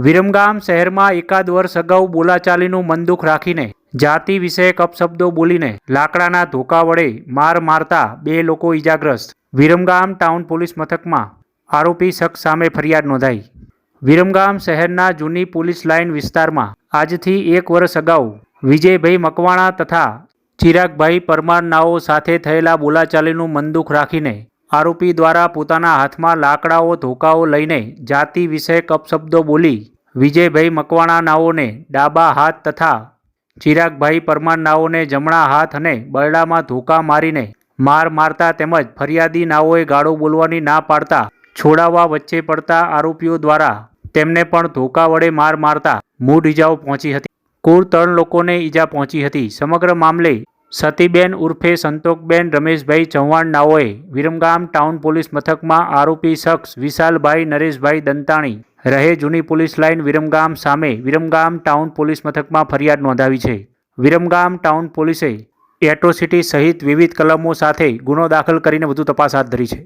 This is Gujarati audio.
વિરમગામ શહેરમાં એકાદ વર્ષ અગાઉ બોલાચાલીનું મનદુખ રાખીને જાતિ વિષયક અપશબ્દો બોલીને લાકડાના ધોકા વડે માર મારતા બે લોકો ઈજાગ્રસ્ત. વિરમગામ ટાઉન પોલીસ મથકમાં આરોપી શખ્સ સામે ફરિયાદ નોંધાઈ. વિરમગામ શહેરના જૂની પોલીસ લાઇન વિસ્તારમાં આજથી એક વર્ષ અગાઉ વિજયભાઈ મકવાણા તથા ચિરાગભાઈ પરમાર નાઓ સાથે થયેલા બોલાચાલીનું મનદુખ રાખીને આરોપી દ્વારા પોતાના હાથમાં લાકડાઓ, ધોકાઓ લઈને જાતિ વિષયક અપશબ્દો બોલી વિજયભાઈ મકવાણા નાઓને ડાબા હાથ તથા ચિરાગભાઈ પરમારનાઓને જમણા હાથ અને બરડામાં ધોકા મારીને માર મારતા તેમજ ફરિયાદી નાઓએ ગાળો બોલવાની ના પાડતા છોડાવવા વચ્ચે પડતા આરોપીઓ દ્વારા તેમને પણ ધોકા વડે માર મારતા મૂઢ ઇજાઓ પહોંચી હતી. કુલ ત્રણ લોકોને ઈજા પહોંચી હતી. સમગ્ર મામલે સતીબેન ઉર્ફે સંતોકબેન રમેશભાઈ ચૌહાણ નાઓએ વિરમગામ ટાઉન પોલીસ મથકમાં આરોપી શખ્સ વિશાલભાઈ નરેશભાઈ દંતાણી રહે જૂની પોલીસ લાઇન વિરમગામ સામે વિરમગામ ટાઉન પોલીસ મથકમાં ફરિયાદ નોંધાવી છે. વિરમગામ ટાઉન પોલીસે એટ્રોસિટી સહિત વિવિધ કલમો સાથે ગુનો દાખલ કરીને વધુ તપાસ હાથ ધરી છે.